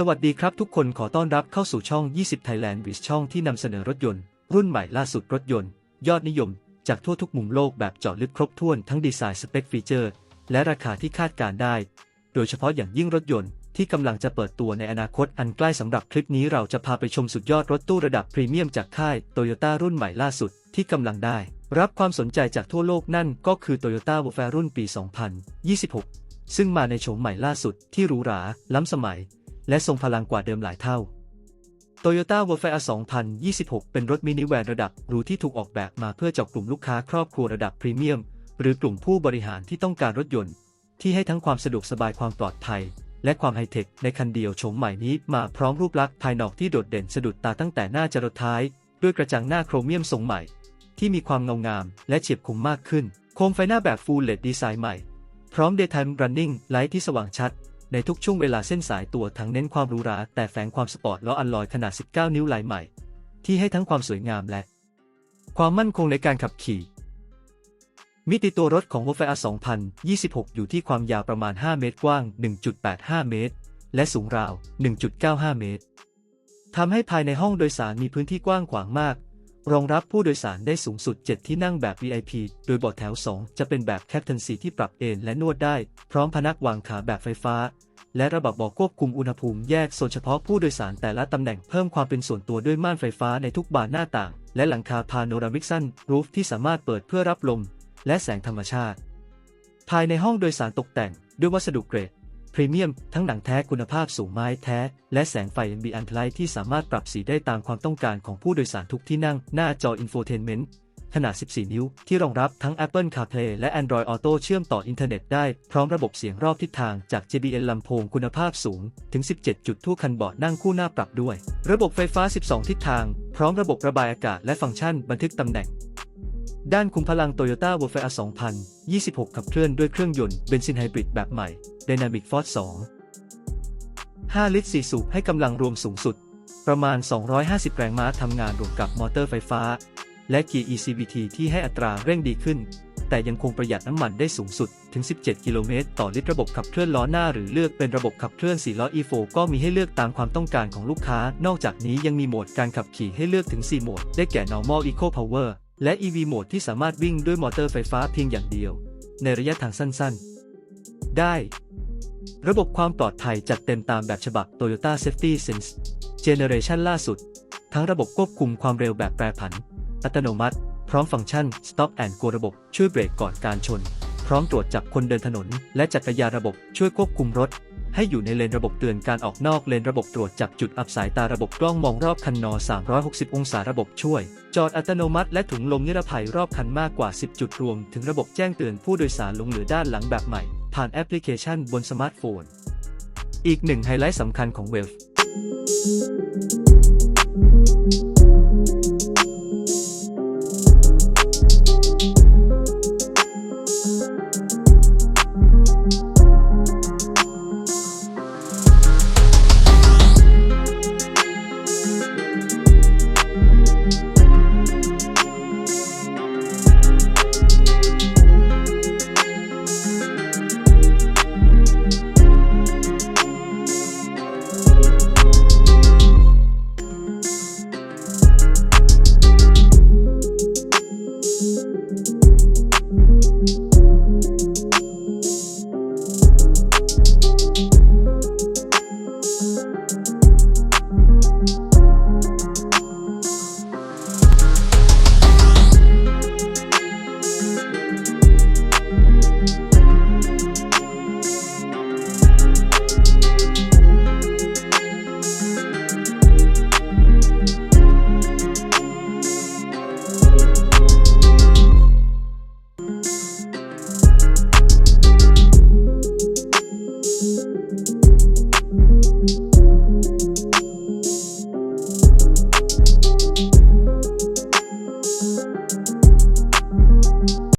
สวัสดีครับทุกคนขอต้อนรับเข้าสู่ช่อง 20 Thailand w i z ช่องที่นำเสนอรถยนต์ รุ่นใหม่ล่าสุดรถยนต์ ยอดนิยม จากทั่วทุกมุมโลกแบบเจาะลึกครบถ้วนทั้งดีไซน์สเปคฟีเจอร์และราคาที่คาดการได้ โดยเฉพาะอย่างยิ่งรถยนต์ที่กำลังจะเปิดตัวในอนาคตอันใกล้สำหรับคลิปนี้เราจะพาไปชมสุดยอดรถตู้ระดับพรีเมียมจากค่ายโตโยต้ารุ่นใหม่ล่าสุดที่กำลังได้ รับความสนใจจากทั่วโลกนั่นก็คือ Toyota w a r f a r e รุ่นปี 2026 ซึ่งมาในโฉมใหม่ล่าสุดที่หรูหราล้ำสมัย และทรงพลังกว่าเดิมหลายเท่า Toyota w a r f a r e 2026 เป็นรถมินิแวนระดับหรูที่ถูกออกแบบมาเพื่อเจาะกลุ่มลูกค้าครอบครัวระดับพรีเมียม หรือกลุ่มผู้บริหารที่ต้องการรถยนต์ ที่ให้ทั้งความสะดวกสบายความปลอดภัย และความไฮเทคในคันเดียวโฉมใหม่นี้มาพร้อมรูปลักษณ์ภายนอกที่โดดเด่นสะดุดตาตั้งแต่หน้าจรดท้าย ด้วยกระจังหน้าโครเมียมทรงใหม่ ที่มีความเงางาม และเฉียบคมมากขึ้น โคมไฟหน้าแบบ Full LED ดีไซน์ใหม่ พร้อม Daytime Running Light ที่สว่างชัด ในทุกช่วงเวลาเส้นสายตัวทั้งเน้นความหรูหราแต่แฝงความสปอร์ตล้ออัลลอยขนาด 19 นิ้วลายใหม่ ที่ให้ทั้งความสวยงามและ ความมั่นคงในการขับขี่ มิติตัวรถของ v o l f a r 2026 อยู่ที่ความยาวประมาณ 5 เมตรกว้าง 1.85 เมตร และสูงราว 1.95 เมตรทำให้ภายในห้องโดยสารมีพื้นที่กว้างขวางมาก รองรับผู้โดยสารได้สูงสุด 7 ที่นั่งแบบ VIP โดยเบาะแถว 2 จะเป็นแบบ Captain Seat ที่ปรับเอนและนวดได้ พร้อมพนักวางขาแบบไฟฟ้า และระบบบอกควบคุมอุณหภูมิแยกโซนเฉพาะผู้โดยสารแต่ละตำแหน่งเพิ่มความเป็นส่วนตัวด้วยม่านไฟฟ้าในทุกบานหน้าต่าง และหลังคาพาโนรามิกซันรูฟที่สามารถเปิดเพื่อรับลม และแสงธรรมชาติ ภายในห้องโดยสารตกแต่งด้วยวัสดุเกรด พรีเมียม ทั้งหนังแท้คุณภาพสูงไม้แท้ และแสงไฟ NB a n t l i g h t ที่สามารถปรับสีได้ตามความต้องการของผู้โดยสารทุกที่นั่ง หน้าจอ Infotainment ขนาด 14 นิ้ว ที่รองรับทั้ง Apple CarPlay และ Android Auto เชื่อมต่ออินเทอร์เน็ตได้ พร้อมระบบเสียงรอบทิศทางจาก JBL ลำโพงคุณภาพสูง ถึง 17 จุดทั่วคันเบาะนั่งคู่หน้าปรับด้วย ระบบไฟฟ้า 12 ทิศทาง พร้อมระบบระบายอากาศและฟังก์ชันบันทึกตำแหน่ง ด้านคุมพลัง Toyota w a r f a r e 2026 ขับเคลื่อนด้วยเครื่องยนต์เบนซินไฮบริดแบบใหม่ Dynamic Force 2 5 ลิตร 4 สูบให้กำลังรวมสูงสุด ประมาณ 250 แรงม้าทำงานรวมกับมอเตอร์ไฟฟ้า และเกียร์ ECVT ที่ให้อัตราเร่งดีขึ้น แต่ยังคงประหยัดน้ำมันได้สูงสุดถึง 17 กิโลเมตรต่อลิตรระบบขับเคลื่อนล้อหน้าหรือเลือกเป็นระบบขับเคลื่อน 4 ล้อ E4 ก็มีให้เลือกตามความต้องการของลูกค้า นอกจากนี้ยังมีโหมดการขับขี่ให้เลือกถึง 4 โหมด ได้แก่ Normal Eco Power และ EV โหมดที่สามารถวิ่งด้วยมอเตอร์ไฟฟ้าเพียงอย่างเดียว ในระยะทางสั้นๆ ได้ ระบบความปลอดภัยจัดเต็มตามแบบฉบับ Toyota Safety Sense Generation ล่าสุด ทั้งระบบควบคุมความเร็วแบบแปรผัน อัตโนมัติ พร้อมฟังก์ชัน Stop and Go ระบบช่วยเบรกก่อนการชน พร้อมตรวจจับคนเดินถนน และจักรยานระบบช่วยควบคุมรถ ให้อยู่ในเลนระบบเตือนการออกนอกเลนระบบตรวจจับจุดอับสายตาระบบกล้องมองรอบคันนอ 360 องศาระบบช่วย จอดอัตโนมัติและถุงลมนิรภัยรอบคันมากกว่า 10 จุดรวม ถึงระบบแจ้งเตือนผู้โดยสารลงเหลือด้านหลังแบบใหม่ ผ่านแอปพลิเคชันบนสมาร์ทโฟน อีกหนึ่งไฮไลท์สำคัญของเวล